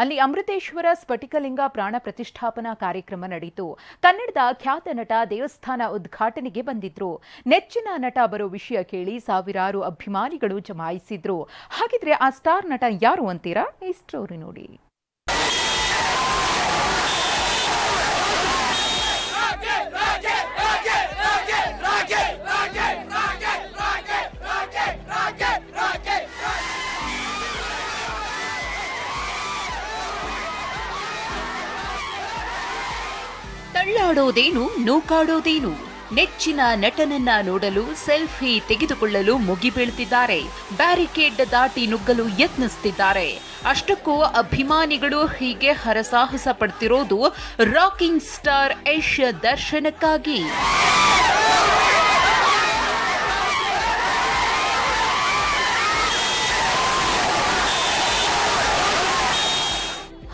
ಅಲ್ಲಿ ಅಮೃತೇಶ್ವರ ಸ್ಫಟಿಕಲಿಂಗ ಪ್ರಾಣ ಪ್ರತಿಷ್ಠಾಪನಾ ಕಾರ್ಯಕ್ರಮ ನಡೆಯಿತು. ಕನ್ನಡದ ಖ್ಯಾತ ನಟ ದೇವಸ್ಥಾನ ಉದ್ಘಾಟನೆಗೆ ಬಂದಿದ್ರು. ನೆಚ್ಚಿನ ನಟ ಬರೋ ವಿಷಯ ಕೇಳಿ ಸಾವಿರಾರು ಅಭಿಮಾನಿಗಳು ಜಮಾಯಿಸಿದ್ರು. ಹಾಗಿದ್ರೆ ಆ ಸ್ಟಾರ್ ನಟ ಯಾರು ಅಂತೀರಾ? ಈ ನೋಡಿ. ತಳ್ಳಾಡೋದೇನು, ನೂಕಾಡೋದೇನು? ನೆಚ್ಚಿನ ನಟನನ್ನ ನೋಡಲು ಸೆಲ್ಫಿ ತೆಗೆದುಕೊಳ್ಳಲು ಮುಗಿಬೀಳ್ತಿದ್ದಾರೆ ಬ್ಯಾರಿಕೇಡ್ ದಾಟಿ ನುಗ್ಗಲು ಯತ್ನಿಸುತ್ತಿದ್ದಾರೆ ಅಷ್ಟಕ್ಕೂ ಅಭಿಮಾನಿಗಳು ಹೀಗೆ ಹರಸಾಹಸ ಪಡ್ತಿರೋದು ರಾಕಿಂಗ್ ಸ್ಟಾರ್ ಯಶ್ ದರ್ಶನಕ್ಕಾಗಿ.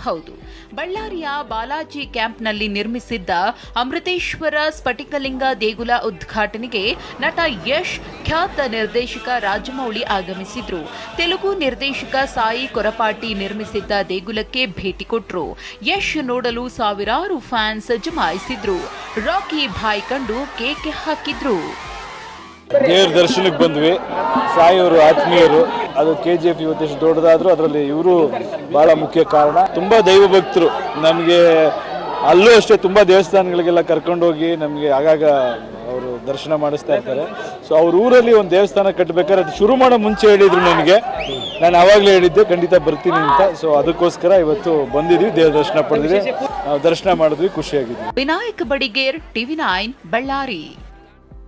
ಹೌದು. ಬಳ್ಳಾರಿಯ ಬಾಲಾಜಿ ಕ್ಯಾಂಪ್ನಲ್ಲಿ ನಿರ್ಮಿಸಿದ್ದ ಅಮೃತೇಶ್ವರ ಸ್ಫಟಿಕಲಿಂಗ ದೇಗುಲ ಉದ್ಘಾಟನೆಗೆ ನಟ ಯಶ್ ಖ್ಯಾತ ನಿರ್ದೇಶಕ ರಾಜಮೌಳಿ ಆಗಮಿಸಿದ್ರು. ತೆಲುಗು ನಿರ್ದೇಶಕ ಸಾಯಿ ಕೊರಪಾಟಿ ನಿರ್ಮಿಸಿದ್ದ ದೇಗುಲಕ್ಕೆ ಭೇಟಿ ಕೊಟ್ರು. ಯಶ್ ನೋಡಲು ಸಾವಿರಾರು ಫ್ಯಾನ್ಸ್ ಜಮಾಯಿಸಿದ್ರು. ರಾಕಿ ಭಾಯ್ ಕಂಡು ಕೇಕೆ ಹಾಕಿದ್ರು. ದೇವ್ರ ದರ್ಶನಕ್ಕೆ ಬಂದ್ವಿ. ಸಾಯಿಯವರು, ಆತ್ಮೀಯರು. ಅದು ಕೆ ಜಿ ಎಫ್ ಇವತ್ತೆಷ್ಟು ದೊಡ್ಡದಾದ್ರು ಅದರಲ್ಲಿ ಇವರು ಬಹಳ ಮುಖ್ಯ ಕಾರಣ. ತುಂಬಾ ದೈವ ಭಕ್ತರು. ನಮಗೆ ಅಲ್ಲೂ ಅಷ್ಟೇ ತುಂಬಾ ದೇವಸ್ಥಾನಗಳಿಗೆಲ್ಲ ಕರ್ಕೊಂಡೋಗಿ ನಮಗೆ ಆಗಾಗ ಅವರು ದರ್ಶನ ಮಾಡಿಸ್ತಾ ಇರ್ತಾರೆ. ಸೊ ಅವ್ರ ಊರಲ್ಲಿ ಒಂದು ದೇವಸ್ಥಾನ ಕಟ್ಟಬೇಕಾದ್ರೆ ಅದು ಶುರು ಮಾಡೋ ಮುಂಚೆ ಹೇಳಿದ್ರು ನನಗೆ. ನಾನು ಆವಾಗಲೇ ಹೇಳಿದ್ದೆ, ಖಂಡಿತ ಬರ್ತೀನಿ ಅಂತ. ಸೊ ಅದಕ್ಕೋಸ್ಕರ ಇವತ್ತು ಬಂದಿದ್ವಿ, ದೇವ್ರ ದರ್ಶನ ಪಡೆದ್ವಿ. ದರ್ಶನ ಮಾಡಿದ್ವಿ, ಖುಷಿಯಾಗಿದ್ವಿ. Vinayak Badiger, TV nine, Ballari.